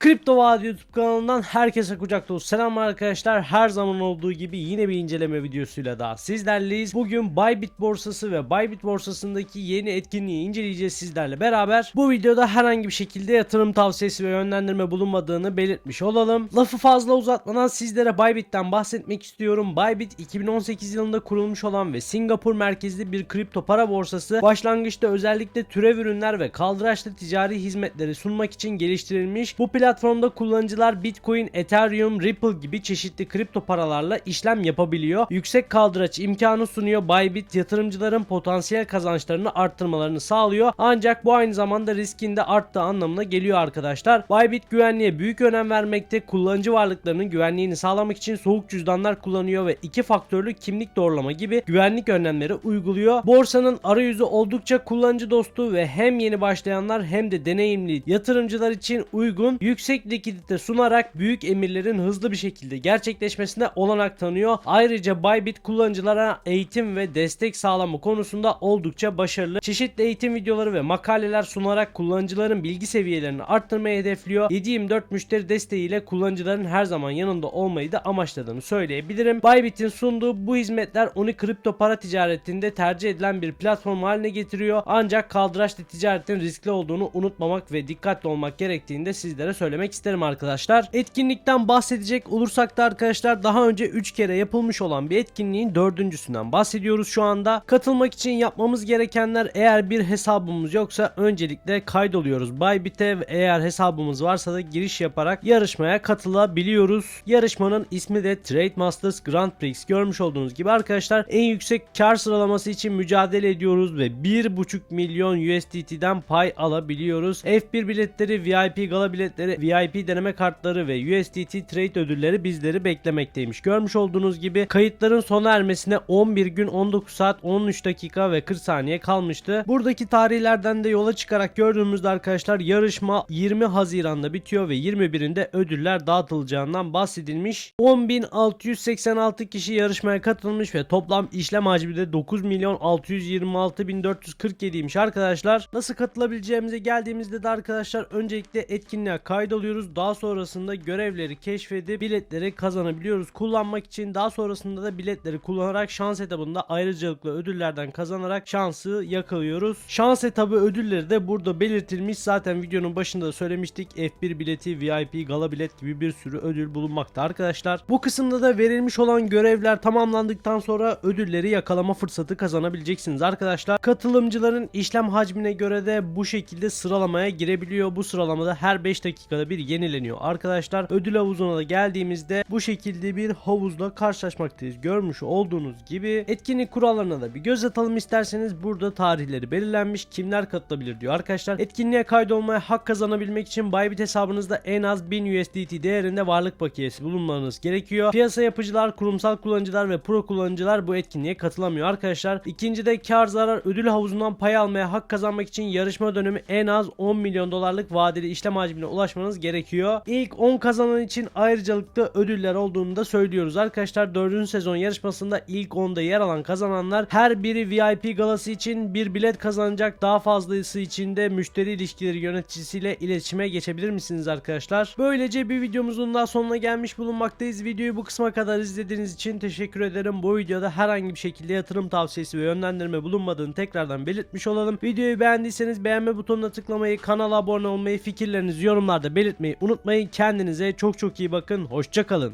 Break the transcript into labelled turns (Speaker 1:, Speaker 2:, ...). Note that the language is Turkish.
Speaker 1: Kripto Vadi YouTube kanalından herkese kucak dolusu selam arkadaşlar. Her zaman olduğu gibi yine bir inceleme videosuyla daha sizlerleyiz. Bugün Bybit borsası ve Bybit borsasındaki yeni etkinliği inceleyeceğiz sizlerle beraber. Bu videoda herhangi bir şekilde yatırım tavsiyesi ve yönlendirme bulunmadığını belirtmiş olalım. Lafı fazla uzatmadan sizlere Bybit'ten bahsetmek istiyorum. Bybit 2018 yılında kurulmuş olan ve Singapur merkezli bir kripto para borsası. Başlangıçta özellikle türev ürünler ve kaldıraçlı ticari hizmetleri sunmak için geliştirilmiş. Bu platformda kullanıcılar Bitcoin, Ethereum, Ripple gibi çeşitli kripto paralarla işlem yapabiliyor. Yüksek kaldıraç imkanı sunuyor. Bybit yatırımcıların potansiyel kazançlarını arttırmalarını sağlıyor. Ancak bu aynı zamanda riskin de arttığı anlamına geliyor arkadaşlar. Bybit güvenliğe büyük önem vermekte. Kullanıcı varlıklarının güvenliğini sağlamak için soğuk cüzdanlar kullanıyor ve iki faktörlü kimlik doğrulama gibi güvenlik önlemleri uyguluyor. Borsanın arayüzü oldukça kullanıcı dostu ve hem yeni başlayanlar hem de deneyimli yatırımcılar için uygun yüksek likidite sunarak büyük emirlerin hızlı bir şekilde gerçekleşmesine olanak tanıyor. Ayrıca Bybit kullanıcılara eğitim ve destek sağlama konusunda oldukça başarılı. Çeşitli eğitim videoları ve makaleler sunarak kullanıcıların bilgi seviyelerini arttırmayı hedefliyor. 7/24 müşteri desteğiyle kullanıcıların her zaman yanında olmayı da amaçladığını söyleyebilirim. Bybit'in sunduğu bu hizmetler onu kripto para ticaretinde tercih edilen bir platform haline getiriyor. Ancak kaldıraçlı ticaretin riskli olduğunu unutmamak ve dikkatli olmak gerektiğini de sizlere söylemek isterim arkadaşlar. Etkinlikten bahsedecek olursak da arkadaşlar daha önce 3 kere yapılmış olan bir etkinliğin dördüncüsünden bahsediyoruz şu anda. Katılmak için yapmamız gerekenler eğer bir hesabımız yoksa öncelikle kaydoluyoruz Bybit'e eğer hesabımız varsa da giriş yaparak yarışmaya katılabiliyoruz. Yarışmanın ismi de Trade Masters Grand Prix. Görmüş olduğunuz gibi arkadaşlar en yüksek kar sıralaması için mücadele ediyoruz ve 1.5 milyon USDT'den pay alabiliyoruz. F1 biletleri, VIP gala biletleri, VIP deneme kartları ve USDT trade ödülleri bizleri beklemekteymiş. Görmüş olduğunuz gibi kayıtların sona ermesine 11 gün 19 saat 13 dakika ve 40 saniye kalmıştı. Buradaki tarihlerden de yola çıkarak gördüğümüzde arkadaşlar yarışma 20 Haziran'da bitiyor ve 21'inde ödüller dağıtılacağından bahsedilmiş. 10.686 kişi yarışmaya katılmış ve toplam işlem hacmi de 9 milyon 626 bin 447'ymiş arkadaşlar. Nasıl katılabileceğimize geldiğimizde de arkadaşlar öncelikle etkinliğe kaydoluyoruz. Daha sonrasında görevleri keşfedip biletleri kazanabiliyoruz. Kullanmak için daha sonrasında da biletleri kullanarak şans etabında ayrıcalıklı ödüllerden kazanarak şansı yakalıyoruz. Şans etabı ödülleri de burada belirtilmiş. Zaten videonun başında da söylemiştik. F1 bileti, VIP, gala bilet gibi bir sürü ödül bulunmakta arkadaşlar. Bu kısımda da verilmiş olan görevler tamamlandıktan sonra ödülleri yakalama fırsatı kazanabileceksiniz arkadaşlar. Katılımcıların işlem hacmine göre de bu şekilde sıralamaya girebiliyor. Bu sıralamada her 5 dakikada bir yenileniyor arkadaşlar. Ödül havuzuna da geldiğimizde bu şekilde bir havuzla karşılaşmaktayız. Görmüş olduğunuz gibi etkinlik kurallarına da bir göz atalım isterseniz burada tarihleri belirlenmiş kimler katılabilir diyor arkadaşlar. Etkinliğe kaydolmaya hak kazanabilmek için Bybit hesabınızda en az 1000 USDT değerinde varlık bakiyesi bulunmanız gerekiyor. Piyasa yapıcılar, kurumsal kullanıcılar ve pro kullanıcılar bu etkinliğe katılamıyor arkadaşlar. İkinci de kar zarar ödül havuzundan pay almaya hak kazanmak için yarışma dönemi en az 10 milyon dolarlık vadeli işlem hacmine ulaşmanız gerekiyor. İlk 10 kazanan için ayrıcalıklı ödüller olduğunu da söylüyoruz arkadaşlar. 4. sezon yarışmasında ilk 10'da yer alan kazananlar her biri VIP galası için bir bilet kazanacak. Daha fazlası için de müşteri ilişkileri yöneticisiyle iletişime geçebilir misiniz arkadaşlar? Böylece bir videomuzun daha sonuna gelmiş bulunmaktayız. Videoyu bu kısma kadar izlediğiniz için teşekkür ederim. Bu videoda herhangi bir şekilde yatırım tavsiyesi ve yönlendirme bulunmadığını tekrardan belirtmiş olalım. Videoyu beğendiyseniz beğenme butonuna tıklamayı, kanala abone olmayı, fikirlerinizi belirtmeyi unutmayın. Kendinize çok çok iyi bakın. Hoşçakalın.